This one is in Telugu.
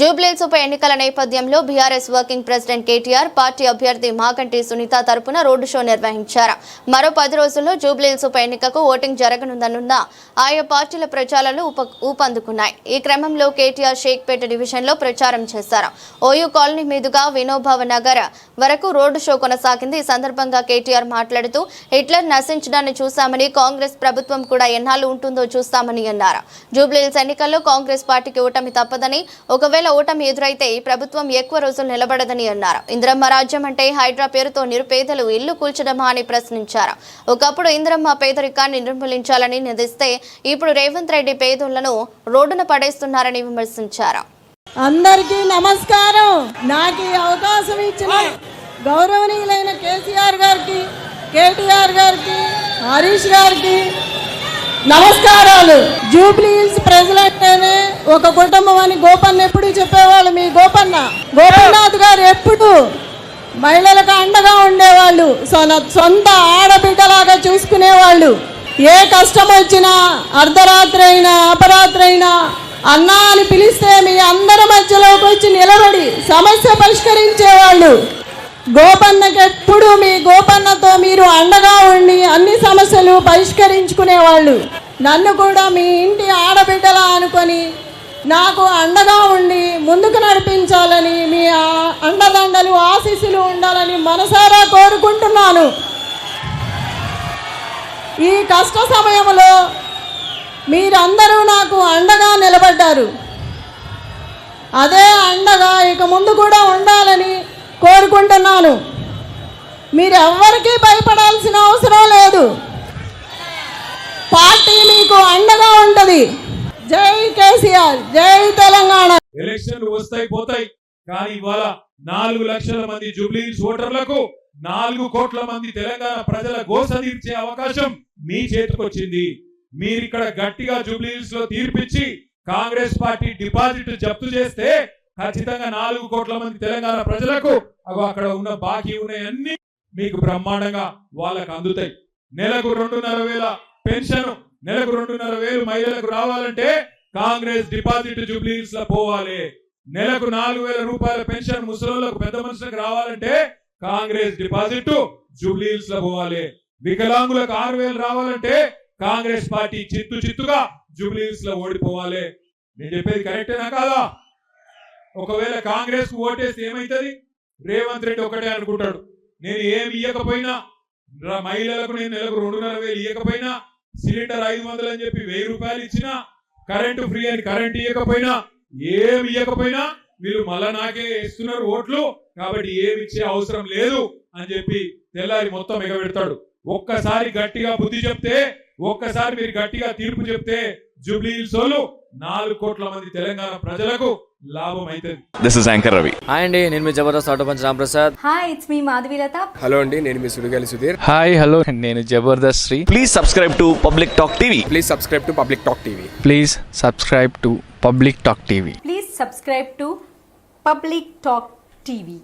జూబ్లీల్స్ ఉప ఎన్నికల నేపథ్యంలో BRS working president KTR party అభ్యర్థి మాగంటి సునీత తరపున రోడ్డు షో నిర్వహించారు. మరో పది రోజుల్లో జూబ్లీల్స్ ఉప ఎన్నికకు ఓటింగ్ జరగనుందనున్న ఆయా పార్టీల ప్రచారాలు ఉప ఊపందుకున్నాయి. ఈ క్రమంలో కేటీఆర్ షేక్పేట డివిజన్లో ప్రచారం చేశారు. ఓయూ కాలనీ మీదుగా వినోభావ నగర్ వరకు రోడ్డు షో కొనసాగింది. ఈ సందర్భంగా కేటీఆర్ మాట్లాడుతూ హిట్లర్ నశించడాన్ని చూశామని కాంగ్రెస్ ప్రభుత్వం కూడా ఎన్నాళ్ళు ఉంటుందో చూస్తామని అన్నారు. జూబ్లీహిల్స్ ఎన్నికల్లో కాంగ్రెస్ పార్టీకి ఓటమి తప్పదని ఒకవేళ ఓటమి ఎదురైతే ప్రభుత్వం ఎక్కువ రోజులు నిలబడదని అన్నారు. ఇంద్రమ్మ రాజ్యం అంటే హైడ్రా పేరుతో నిరుపేదలు ఇల్లు కూల్చడమా అని ప్రశ్నించారు. ఒకప్పుడు ఇంద్రమ్మ పేదరికాన్ని నిర్మూలించాలని నిధిస్తే ఇప్పుడు రేవంత్ రెడ్డి పేదోళ్ళను రోడ్డున పడేస్తున్నారని విమర్శించారు. అందరికీ నమస్కారం. నాకు ఈ అవకాశం ఇచ్చిన గౌరవనీయులైన కేసీఆర్ గారికి కేటీఆర్ గారికి హరీష్ గారికి నమస్కారాలు. జూబ్లీ హిల్స్ ప్రజలంటేనే ఒక కుటుంబం అని గోపన్న ఎప్పుడు చెప్పేవాళ్ళు? మీ గోపన్న. గోపన్నాథ్ గారు ఎప్పుడు మహిళలకు అండగా ఉండేవాళ్ళు. సొన- సొంత ఆడబిడ్డలాగా చూసుకునేవాళ్ళు. ఏ కష్టం వచ్చినా అర్ధరాత్రి అయినా అపరాత్రి అయినా అన్నా అని పిలిస్తే మీ అందరి మధ్యలోకి వచ్చి నిలబడి సమస్య పరిష్కరించేవాళ్ళు. గోపన్నకి ఎప్పుడు మీ గోపన్నతో మీరు అండగా ఉండి అన్ని సమస్యలు పరిష్కరించుకునేవాళ్ళు. నన్ను కూడా మీ ఇంటి ఆడబిడ్డలా అనుకొని నాకు అండగా ఉండి ముందుకు నడిపించాలని మీ అండదండలు ఆశీస్సులు ఉండాలని మనసారా కోరుకుంటున్నాను. ఈ కష్ట సమయంలో మీరందరూ నాకు అండగా నిలబడ్డారు. అదే అండగా ఇక ముందు కూడా ఉండాలని కోరుకుంటున్నాను. మీరెవ్వరికీ భయపడాల్సిన అవసరం లేదు. పార్టీ మీకు అండగా ఉంటుంది. జై కేసీఆర్ జై తెలంగాణ. ఎలక్షన్లు వస్తాయి పోతాయి. కానీ ఇవాళ నాలుగు లక్షల మంది జూబ్లీహిల్స్ ఓటర్లకు నాలుగు కోట్ల మంది తెలంగాణ ప్రజల గోస తీర్చే అవకాశం మీ చేతికొచ్చింది మీరు ఇక్కడ గట్టిగా జూబ్లీహిల్స్లో తీర్పిచ్చి కాంగ్రెస్ పార్టీ డిపాజిట్ జప్తు చేస్తే ఖచ్చితంగా నాలుగు కోట్ల మంది తెలంగాణ ప్రజలకు అగో అక్కడ ఉన్న బాకీ ఉన్నాయన్నీ మీకు బ్రహ్మాండంగా వాళ్ళకు అందుతాయి. నెలకు రెండున్నర వేల పెన్షన్ నెలకు రెండున్నర వేలు మహిళలకు రావాలంటే కాంగ్రెస్ డిపాజిట్ జూబ్లీస్లో పోవాలి. నెలకు నాలుగు వేల రూపాయల పెన్షన్ ముసలోళ్ళకు పెద్ద మనుషులకు రావాలంటే కాంగ్రెస్ డిపాజిట్ జూబ్లీస్లో పోవాలి. వికలాంగులకు ఆరు వేలు రావాలంటే కాంగ్రెస్ పార్టీ చిత్తు చిత్తుగా జూబ్లీస్లో ఓడిపోవాలి. నేను చెప్పేది కరెక్టేనా కాదా? ఒకవేళ కాంగ్రెస్కు ఓటేస్తే ఏమైతుంది? రేవంత్ రెడ్డి ఒకటే అనుకుంటాడు. నేను ఏమి ఇయ్యకపోయినా మహిళలకు నేను నెలకు రెండున్నర వేలు ఇయ్యకపోయినా సిలిండర్ ఐదు వందలు అని చెప్పి వెయ్యి రూపాయలు ఇచ్చినా కరెంటు ఫ్రీ అని కరెంట్ ఇవ్వకపోయినా ఏమి ఇవ్వకపోయినా వీళ్ళు మళ్ళా నాకే ఇస్తున్నారు ఓట్లు కాబట్టి ఏమి ఇచ్చే అవసరం లేదు అని చెప్పి తెల్లారి మొత్తం ఎగబెడతాడు. ఒక్కసారి గట్టిగా బుద్ధి చెప్తే ఒక్కసారి మీరు గట్టిగా తీర్పు చెప్తే జూబ్లీ వాళ్ళు నాలుగు కోట్ల మంది తెలంగాణ ప్రజలకు లాభం అవుతుంది this is anchor Ravi hi అండి నేను మీ Jabardasth auto punch Ramprasad. Hi it's me Madhavilatha hello అండి నేను మీ సుడిగాలి సుధీర్. హాయ్ హలో నేను Jabardasth Sri. Please subscribe to Public Talk TV please subscribe to Public Talk TV please subscribe to Public Talk TV please subscribe to Public Talk TV